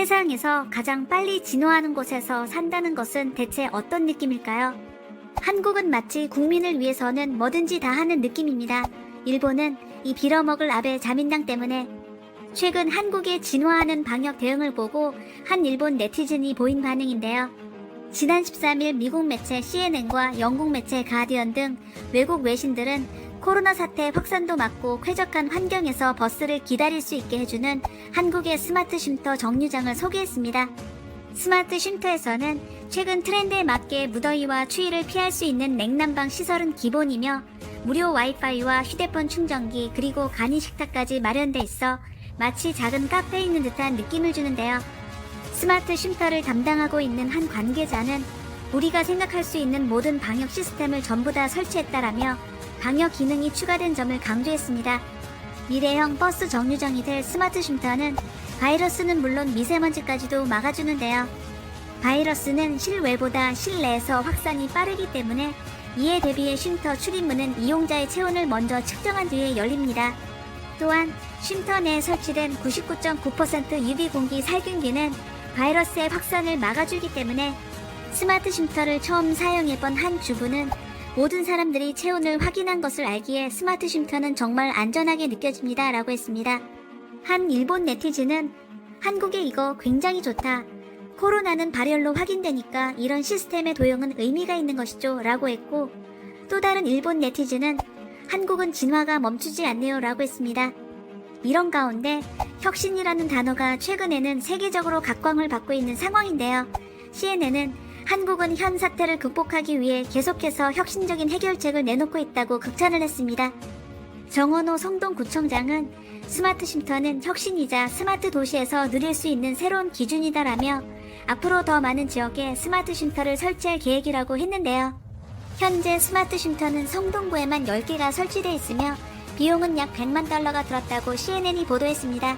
세상에서 가장 빨리 진화하는 곳에서 산다는 것은 대체 어떤 느낌일까요? 한국은 마치 국민을 위해서는 뭐든지 다 하는 느낌입니다. 일본은 이 빌어먹을 아베 자민당 때문에 최근 한국의 진화하는 방역 대응을 보고 한 일본 네티즌이 보인 반응인데요. 지난 13일 미국 매체 CNN과 영국 매체 가디언 등 외국 외신들은 코로나 사태 확산도 막고 쾌적한 환경에서 버스를 기다릴 수 있게 해주는 한국의 스마트 쉼터 정류장을 소개했습니다. 스마트 쉼터에서는 최근 트렌드에 맞게 무더위와 추위를 피할 수 있는 냉난방 시설은 기본이며 무료 와이파이와 휴대폰 충전기 그리고 간이 식탁까지 마련돼 있어 마치 작은 카페에 있는 듯한 느낌을 주는데요. 스마트 쉼터를 담당하고 있는 한 관계자는 우리가 생각할 수 있는 모든 방역 시스템을 전부 다 설치했다라며 방역 기능이 추가된 점을 강조했습니다. 미래형 버스 정류장이 될 스마트 쉼터는 바이러스는 물론 미세먼지까지도 막아주는데요. 바이러스는 실외보다 실내에서 확산이 빠르기 때문에 이에 대비해 쉼터 출입문은 이용자의 체온을 먼저 측정한 뒤에 열립니다. 또한 쉼터 내에 설치된 99.9% 유비 공기 살균기는 바이러스의 확산을 막아주기 때문에 스마트 쉼터를 처음 사용해본 한 주부는 모든 사람들이 체온을 확인한 것을 알기에 스마트 쉼터는 정말 안전하게 느껴집니다. 라고 했습니다. 한 일본 네티즌은 한국에 이거 굉장히 좋다. 코로나는 발열로 확인되니까 이런 시스템의 도용은 의미가 있는 것이죠. 라고 했고 또 다른 일본 네티즌은 한국은 진화가 멈추지 않네요. 라고 했습니다. 이런 가운데 혁신이라는 단어가 최근에는 세계적으로 각광을 받고 있는 상황인데요. CNN은 한국은 현 사태를 극복하기 위해 계속해서 혁신적인 해결책을 내놓고 있다고 극찬을 했습니다. 정원호 성동구청장은 스마트 쉼터는 혁신이자 스마트 도시에서 누릴 수 있는 새로운 기준이다라며 앞으로 더 많은 지역에 스마트 쉼터를 설치할 계획이라고 했는데요. 현재 스마트 쉼터는 성동구에만 10개가 설치되어 있으며 비용은 약 100만 달러가 들었다고 CNN이 보도했습니다.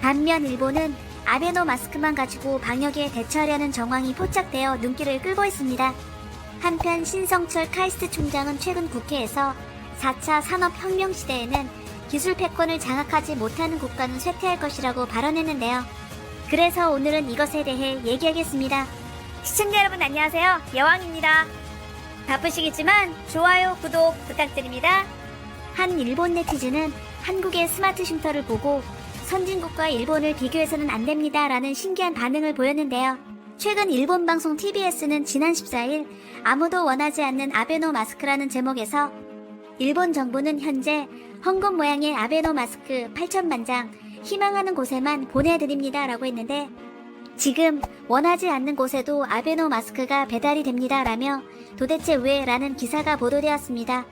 반면 일본은 아베노 마스크만 가지고 방역에 대처하려는 정황이 포착되어 눈길을 끌고 있습니다. 한편 신성철 카이스트 총장은 최근 국회에서 4차 산업혁명 시대에는 기술 패권을 장악하지 못하는 국가는 쇠퇴할 것이라고 발언했는데요. 그래서 오늘은 이것에 대해 얘기하겠습니다. 시청자 여러분 안녕하세요. 여왕입니다. 바쁘시겠지만 좋아요, 구독 부탁드립니다. 한 일본 네티즌은 한국의 스마트 쉼터를 보고 선진국과 일본을 비교해서는 안 됩니다. 라는 신기한 반응을 보였는데요. 최근 일본 방송 TBS는 지난 14일 아무도 원하지 않는 아베노 마스크라는 제목에서 일본 정부는 현재 헝겊 모양의 아베노 마스크 8천만 장 희망하는 곳에만 보내드립니다. 라고 했는데 지금 원하지 않는 곳에도 아베노 마스크가 배달이 됩니다. 라며 도대체 왜? 라는 기사가 보도되었습니다.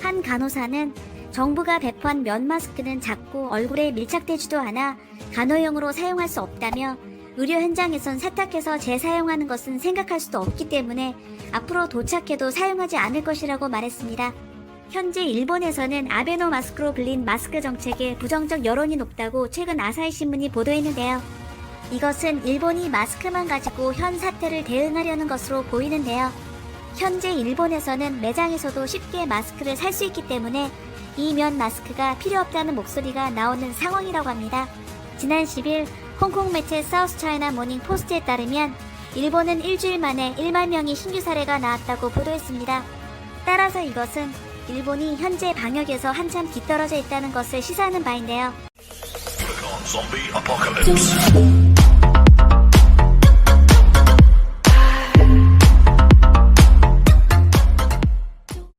한 간호사는 정부가 배포한 면 마스크는 작고 얼굴에 밀착되지도 않아 간호용으로 사용할 수 없다며 의료 현장에선 세탁해서 재사용하는 것은 생각할 수도 없기 때문에 앞으로 도착해도 사용하지 않을 것이라고 말했습니다. 현재 일본에서는 아베노 마스크로 불린 마스크 정책에 부정적 여론이 높다고 최근 아사히 신문이 보도했는데요. 이것은 일본이 마스크만 가지고 현 사태를 대응하려는 것으로 보이는데요. 현재 일본에서는 매장에서도 쉽게 마스크를 살 수 있기 때문에 이 면 마스크가 필요 없다는 목소리가 나오는 상황이라고 합니다. 지난 10일 홍콩 매체 사우스 차이나 모닝 포스트에 따르면 일본은 일주일 만에 1만 명의 신규 사례가 나왔다고 보도했습니다. 따라서 이것은 일본이 현재 방역에서 한참 뒤떨어져 있다는 것을 시사하는 바인데요.